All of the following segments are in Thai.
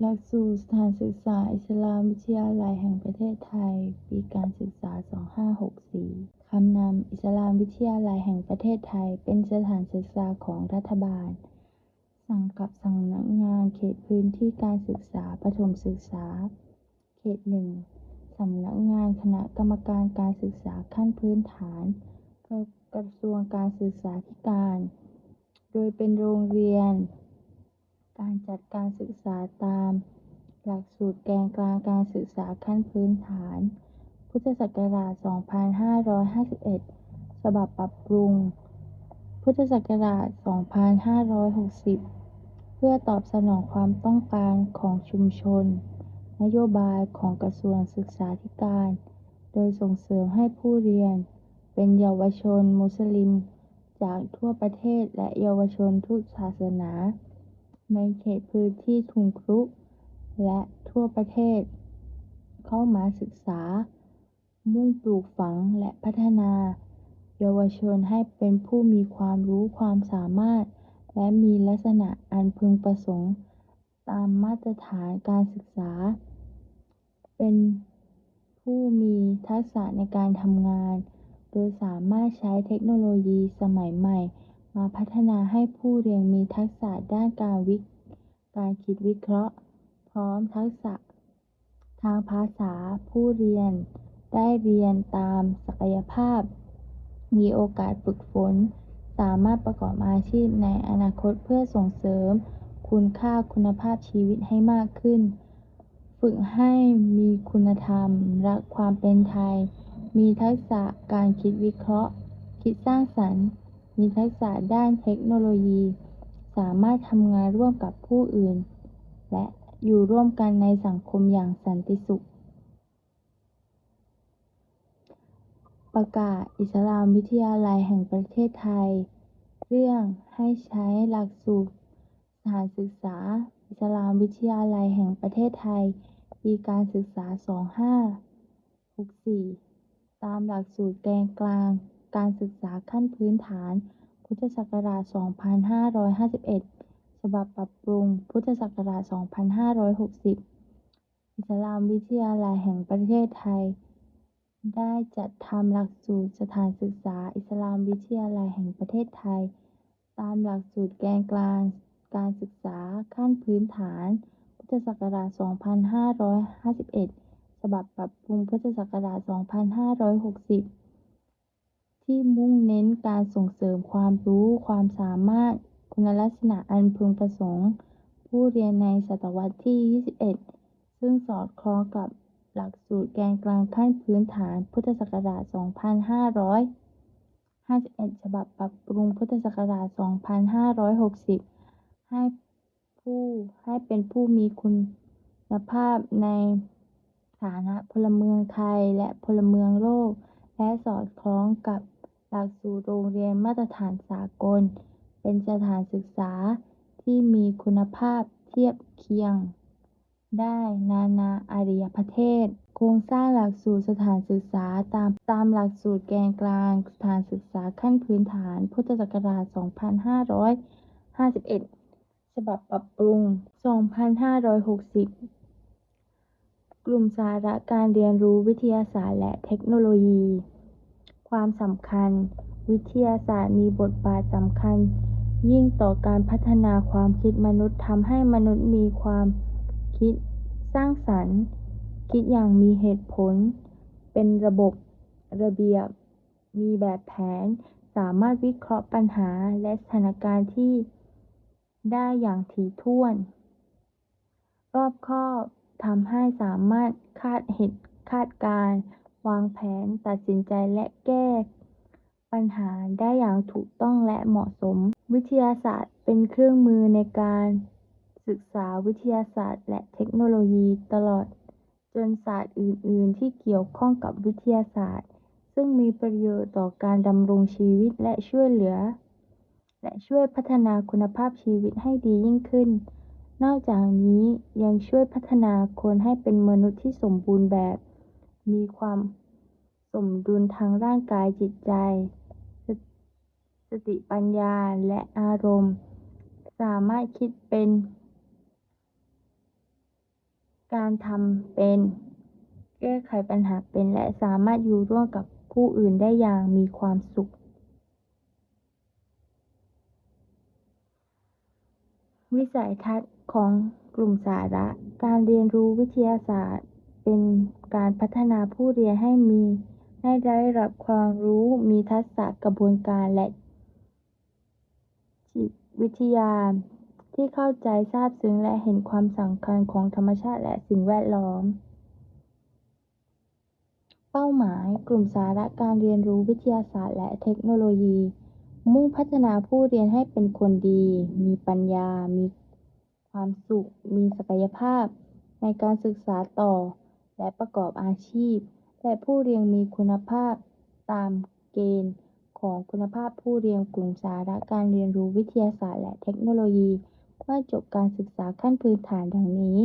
หลักสูตรสถานศึกษาอิสลามวิทยาลัยแห่งประเทศไทย ปีการศึกษา 2564 คำนำอิสลามวิทยาลัยแห่งประเทศไทย เป็นสถานศึกษาของรัฐบาล สังกัดสำนักงานเขตพื้นที่การศึกษาประถมศึกษา เขตหนึ่งสำนักงานคณะกรรมการการศึกษาขั้นพื้นฐานกระทรวงการศึกษาธิการ โดยเป็นโรงเรียน การจัดการศึกษาตาม หลักสูตรแกนกลางการศึกษาขั้นพื้นฐาน พุทธศักราช 2551 ฉบับปรับปรุง พุทธศักราช 2560 เพื่อตอบสนองความต้องการของชุมชน นโยบายของกระทรวงศึกษาธิการ โดยส่งเสริมให้ผู้เรียน เป็นเยาวชนมุสลิม จากทั่วประเทศและเยาวชนทุกศาสนา ในเขตพื้นที่ทุงครุ และทั่วประเทศ เข้ามาศึกษา มุ่งปลูกฝังและพัฒนา เยาวชนให้เป็นผู้มีความรู้ความสามารถ และมีลักษณะอันพึงประสงค์ ตามมาตรฐานการศึกษา เป็นผู้มีทักษะในการทำงาน โดยสามารถใช้เทคโนโลยีสมัยใหม่ มาพัฒนาให้ผู้เรียนมีทักษะด้านการวิการคิดวิเคราะห์ พร้อมทักษะ ทางภาษาผู้เรียน ได้เรียนตามศักยภาพ มีโอกาสฝึกฝน สามารถประกอบอาชีพในอนาคตเพื่อส่งเสริม คุณค่าคุณภาพชีวิตให้มากขึ้น ฝึกให้มีคุณธรรม รักความเป็นไทย มีทักษะการคิดวิเคราะห์ คิดสร้างสรรค์ มีทักษะด้านเทคโนโลยี สามารถทำงานร่วมกับผู้อื่น และอยู่ร่วมกันในสังคมอย่างสันติสุข ประกาศอิสลามวิทยาลัยแห่งประเทศไทย เรื่องให้ใช้หลักสูตรสถานศึกษา อิสลามวิทยาลัยแห่งประเทศไทย ปีการศึกษา 2564 ตามหลักสูตรแกนกลาง การศึกษาขั้นพื้นฐาน พุทธศักราช 2551 ฉบับปรับปรุง พุทธศักราช 2560 อิสลามวิทยาลัยแห่งประเทศไทย ได้จัดทำหลักสูตรสถานศึกษา อิสลามวิทยาลัยแห่งประเทศไทย ตามหลักสูตรแกนกลาง การศึกษาขั้นพื้นฐาน พุทธศักราช 2551บับปรับปรุง พุทธศักราช 2560 ที่มุ่งเน้นการส่งเสริมความรู้ ความสามารถ คุณลักษณะอันพึงประสงค์ ผู้เรียนในศตวรรษที่ 21 ซึ่งสอดคล้องกับหลักสูตรแกนกลางขั้นพื้นฐาน พุทธศักราช 2551 ฉบับปรับปรุงพุทธศักราช 2560 ให้ผู้ให้เป็นผู้มีคุณภาพในฐานะพลเมืองไทยและพลเมืองโลก และสอดคล้องกับ หลักสูตรโรงเรียนมาตรฐานสากล เป็นสถานศึกษาที่มีคุณภาพเทียบเคียงได้นานาอารยประเทศ โครงสร้างหลักสูตรสถานศึกษาตามตามหลักสูตรแกนกลางสถานศึกษาขั้นพื้นฐาน พุทธศักราช 2551 ฉบับปรับปรุง 2560 กลุ่มสาระการเรียนรู้วิทยาศาสตร์และเทคโนโลยี ความสำคัญ วิทยาศาสตร์มีบทบาทสำคัญ ยิ่งต่อการพัฒนาความคิดมนุษย์ทำให้มนุษย์มีความคิดสร้างสรรค์ คิดอย่างมีเหตุผล เป็นระบบระเบียบ มีแบบแผน สามารถวิเคราะห์ปัญหาและสถานการณ์ที่ได้อย่างถี่ถ้วน รอบคอบทำให้สามารถคาดเหตุคาดการ วางแผน ตัดสินใจ และแก้ปัญหาได้อย่างถูกต้องและเหมาะสม วิทยาศาสตร์เป็นเครื่องมือในการศึกษาวิทยาศาสตร์ และเทคโนโลยี ตลอดจนศาสตร์อื่น ๆ ที่เกี่ยวข้องกับวิทยาศาสตร์ ซึ่งมีประโยชน์ต่อการดำรงชีวิตและช่วยเหลือ และช่วยพัฒนาคุณภาพชีวิตให้ดียิ่งขึ้น นอกจากนี้ยังช่วยพัฒนาคนให้เป็นมนุษย์ที่สมบูรณ์แบบ มีความสมดุลทางร่างกายจิตใจ สติปัญญาและอารมณ์ สามารถคิดเป็น การทำเป็น แก้ไขปัญหาเป็นและสามารถอยู่ร่วมกับผู้อื่นได้อย่างมีความสุข วิสัยทัศน์ของกลุ่มสาระ การเรียนรู้วิทยาศาสตร์ เป็นการพัฒนาผู้เรียนให้มี ให้ได้รับความรู้ มีทักษะกระบวนการ และจิตวิทยา ที่เข้าใจซาบซึ้งและเห็นความสำคัญของธรรมชาติและสิ่งแวดล้อม เป้าหมาย กลุ่มสาระการเรียนรู้วิทยาศาสตร์และเทคโนโลยี มุ่งพัฒนาผู้เรียนให้เป็นคนดี มีปัญญา มีความสุข มีศักยภาพ ในการศึกษาต่อ และประกอบอาชีพ และผู้เรียนมีคุณภาพตามเกณฑ์ของคุณภาพผู้เรียนกลุ่มสาระการเรียนรู้วิทยาศาสตร์และเทคโนโลยีเมื่อจบการศึกษาขั้นพื้นฐานดังนี้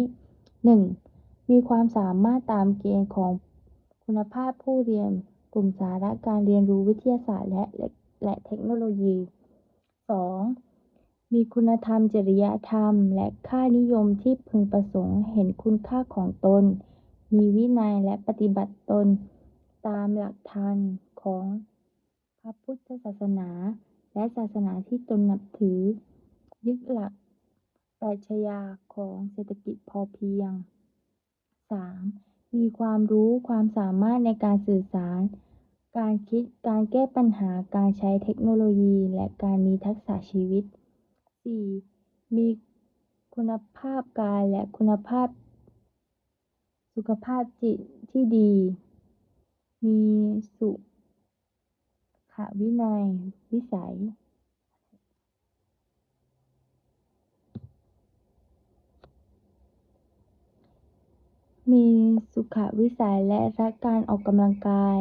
1. มีความสามารถตามเกณฑ์ของคุณภาพผู้เรียนกลุ่มสาระการเรียนรู้วิทยาศาสตร์และและเทคโนโลยี 2. มีคุณธรรมจริยธรรม และค่านิยมที่พึงประสงค์เห็นคุณค่าของตน มีวินัยและปฏิบัติตนตามหลักธรรมของพระพุทธศาสนา และศาสนาที่ตนนับถือ ยึดหลักปรัชญาของเศรษฐกิจพอเพียง 3. มีความรู้ความสามารถในการสื่อสาร การคิดการแก้ปัญหาการใช้เทคโนโลยี และการมีทักษะชีวิต 4. มีคุณภาพกายและคุณภาพ สุขภาพจิตที่ดี มีสุขวินัย วิสัยมีสุขวิสัยและรักการออกกำลังกาย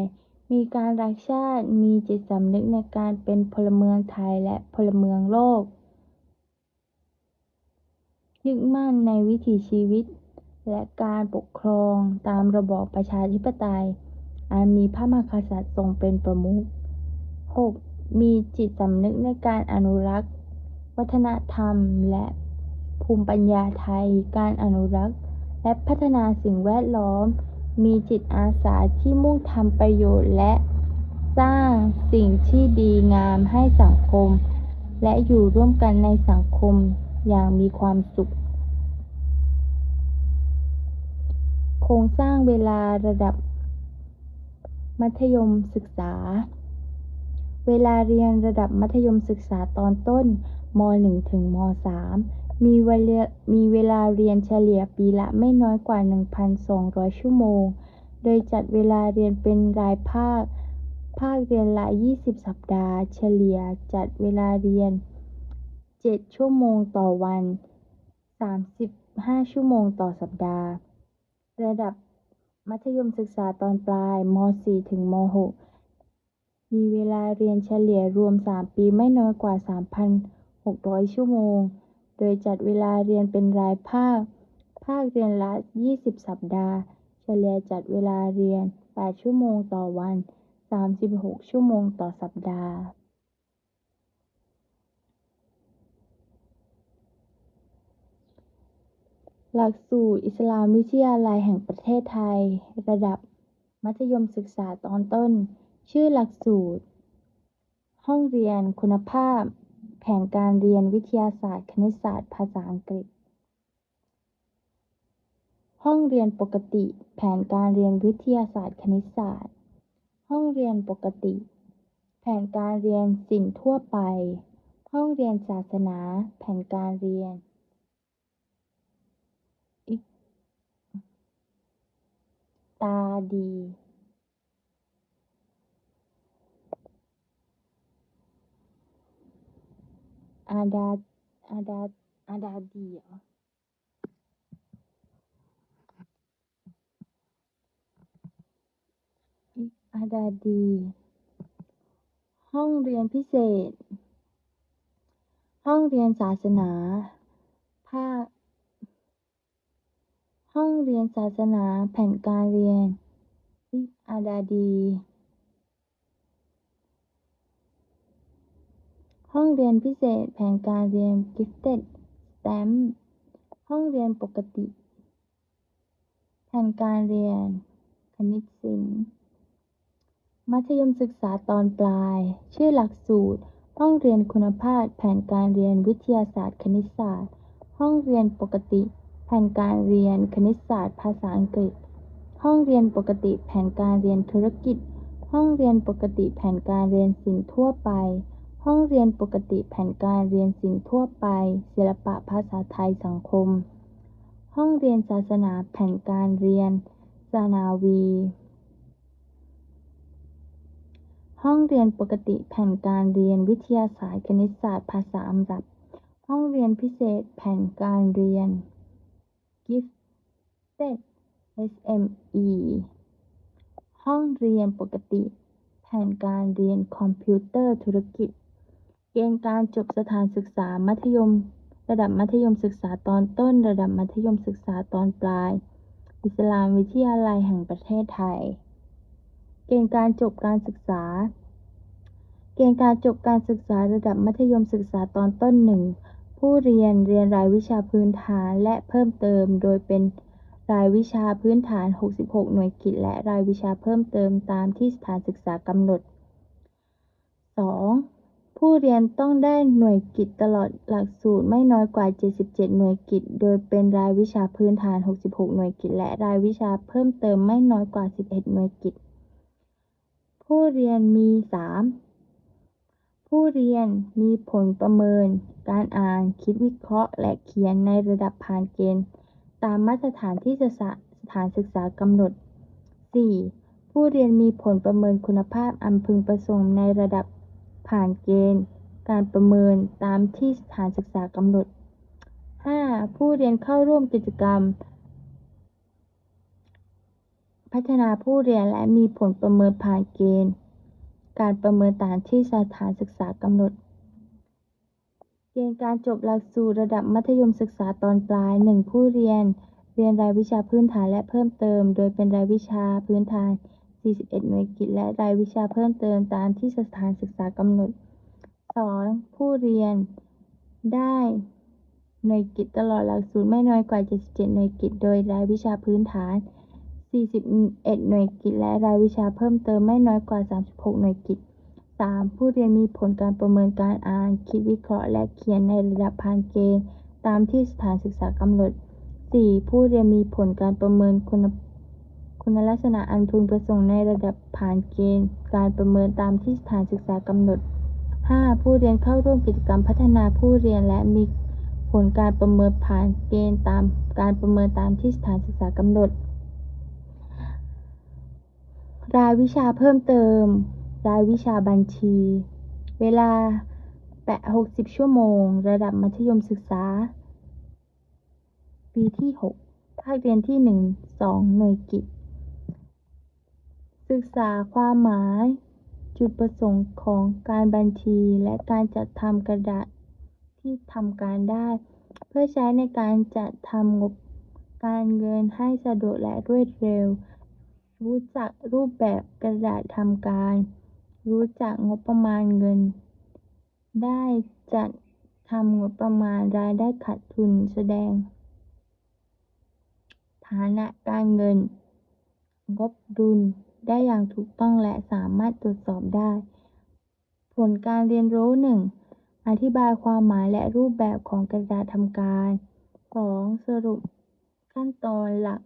มีการรักชาติ มีจิตสำนึกในการเป็นพลเมืองไทยและพลเมืองโลก ยึดมั่นในวิถีชีวิต และการปกครองตามระบอบประชาธิปไตย อันมีพระมหากษัตริย์ทรงเป็นประมุข 6. มีจิตสำนึกในการอนุรักษ์ วัฒนธรรมและภูมิปัญญาไทย การอนุรักษ์ และพัฒนาสิ่งแวดล้อม มีจิตอาสาที่มุ่งทำประโยชน์และสร้างสิ่งที่ดีงามให้สังคม และอยู่ร่วมกันในสังคมอย่างมีความสุข ครงสร้างเวลาระดับ มัธยมศึกษา เวลาเรียนระดับมัธยมศึกษาตอนต้นม .1 ถึงม .3 มีเวลามีเวลาเรียนเฉลี่ยปีละไม่น้อยกว่า 1,200 ชั่วโมง โดยจัดเวลาเรียนเป็นรายภาค ภาคเรียนละ 20 สัปดาห์ เฉลี่ยจัดเวลาเรียน 7 ชั่วโมงต่อวัน 35 ชั่วโมงต่อสัปดาห์ ระดับมัธยมศึกษาตอนปลาย ม .4 ถึงม .6 มีเวลาเรียนเฉลี่ยรวม 3 ปีไม่น้อยกว่า 3,600 ชั่วโมง โดยจัดเวลาเรียนเป็นรายภาค ภาคเรียนละ 20 สัปดาห์ เฉลี่ยจัดเวลาเรียน 8 ชั่วโมงต่อวัน 36 ชั่วโมงต่อสัปดาห์ หลักสูตรอิสลามวิทยาลัยแห่งประเทศไทย ระดับ มัธยมศึกษาตอนต้น ชื่อหลักสูตร ห้องเรียนคุณภาพ แผนการเรียนวิทยาศาสตร์ คณิตศาสตร์ ภาษาอังกฤษ ห้องเรียนปกติ แผนการเรียนวิทยาศาสตร์ คณิตศาสตร์ ห้องเรียนปกติ แผนการเรียนสิ่งทั่วไป ห้องเรียนศาสนา แผนการเรียน ตาดีอาดาอาดาอาดาดีเหรออาดาดี ห้องเรียนพิเศษ ห้องเรียนศาสนา ภาค ห้องเรียนศาสนาแผนการเรียน อิอาดาดี ห้องเรียนพิเศษแผนการเรียน Gifted STEM ห้องเรียนปกติ แผนการเรียน คณิตศิลป์มัธยมศึกษาตอนปลาย ชื่อหลักสูตร ห้องเรียนคุณภาพแผนการเรียนวิทยาศาสตร์คณิตศาสตร์ ห้องเรียนปกติ แผนการเรียนคณิตศาสตร์ ภาษาอังกฤษ ห้องเรียนปกติแผนการเรียนธุรกิจ ห้องเรียนปกติแผนการเรียนศิลป์ทั่วไป ห้องเรียนปกติแผนการเรียนศิลป์ทั่วไป ศิลปะภาษาไทยสังคม ห้องเรียนศาสนาแผนการเรียนสนาวี ห้องเรียนปกติแผนการเรียนวิทยาศาสตร์คณิตศาสตร์ ภาษาอาหรับห้องเรียนพิเศษแผนการเรียน Gifted SME ห้องเรียนปกติ แผนการเรียนคอมพิวเตอร์ธุรกิจ เกณฑ์การจบสถานศึกษามัธยม ระดับมัธยมศึกษาตอนต้น ระดับมัธยมศึกษาตอนปลาย อิสลามวิทยาลัยแห่งประเทศไทย เกณฑ์การจบการศึกษา เกณฑ์การจบการศึกษาระดับมัธยมศึกษาตอนต้นหนึ่งผู้เรียนเรียนรายวิชาพื้นฐานและเพิ่มเติมโดยเป็น รายวิชาพื้นฐาน 66 หน่วยกิต และรายวิชาเพิ่มเติมตามที่สถานศึกษากำหนด 2. ผู้เรียนต้องได้หน่วยกิตตลอดหลักสูตรไม่น้อยกว่า 77 หน่วยกิต โดยเป็นรายวิชาพื้นฐาน 66 หน่วยกิต และรายวิชาเพิ่มเติมไม่น้อยกว่า 11 หน่วยกิต ผู้เรียนมี 3. ผู้เรียนมีผลประเมิน การอ่าน คิดวิเคราะห์ และเขียนในระดับผ่านเกณฑ์ ตามมาตรฐานที่สถานศึกษากำหนด 4. ผู้เรียนมีผลประเมินคุณภาพอันพึงประสงค์ในระดับผ่านเกณฑ์ การประเมินตามที่สถานศึกษากำหนด 5. ผู้เรียนเข้าร่วมกิจกรรม พัฒนาผู้เรียนและมีผลประเมินผ่านเกณฑ์ การประเมินตามที่สถานศึกษากำหนด เกณฑ์การจบหลักสูตรระดับมัธยมศึกษาตอนปลาย 1. ผู้เรียน เรียนรายวิชาพื้นฐานและเพิ่มเติม โดยเป็นรายวิชาพื้นฐาน 41 หน่วยกิตและรายวิชาเพิ่มเติมตามที่สถานศึกษากำหนด 2. ผู้เรียน ได้หน่วยกิตตลอดหลักสูตรไม่น้อยกว่า 77 หน่วยกิตโดยรายวิชาพื้นฐาน 41 หน่วยกิตและรายวิชาเพิ่มเติมไม่น้อยกว่า 36 หน่วยกิต 3. ผู้เรียนมีผลการประเมินการอ่าน คิดวิเคราะห์ และเขียนในระดับผ่านเกณฑ์ ตามที่สถานศึกษากำหนด 4. ผู้เรียนมีผลการประเมินคุณคุณลักษณะอันพึงประสงค์ในระดับผ่านเกณฑ์ การประเมินตามที่สถานศึกษากำหนด 5. ผู้เรียนเข้าร่วมกิจกรรมพัฒนาผู้เรียนและมีผลการประเมินผ่านเกณฑ์ตามการประเมินตามที่สถานศึกษากำหนด รายวิชาเพิ่มเติม รายวิชาบัญชี เวลาแปะ60 ชั่วโมง ระดับมัธยมศึกษา ปีที่ 6 ภาคเรียนที่ 1 2 หน่วยกิตศึกษาความหมาย จุดประสงค์ของการบัญชีและการจัดทำกระดาษที่ทำการได้ เพื่อใช้ในการจัดทำงบการเงินให้สะดวกและรวดเร็ว รู้จักรูปแบบกระดาษทำการ รู้จักงบประมาณเงินได้จัดทำงบประมาณรายได้ขาดทุนแสดง ฐานะการเงิน งบดุลได้อย่างถูกต้องและสามารถตรวจสอบได้ ผลการเรียนรู้ 1. อธิบายความหมายและรูปแบบของกระดาษทำการ 2. สรุปขั้นตอนหลัก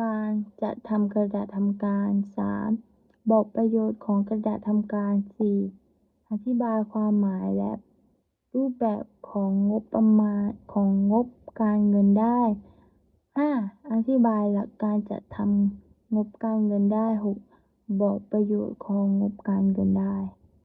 การจัดทำกระดาษทำการ 3. บอกประโยชน์ของกระดาษทำการ 4. อธิบายความหมายและรูปแบบของงบประมาณของงบการเงินได้ 5. อธิบายหลักการจัดทำงบการเงินได้ 6. บอกประโยชน์ของงบการเงินได้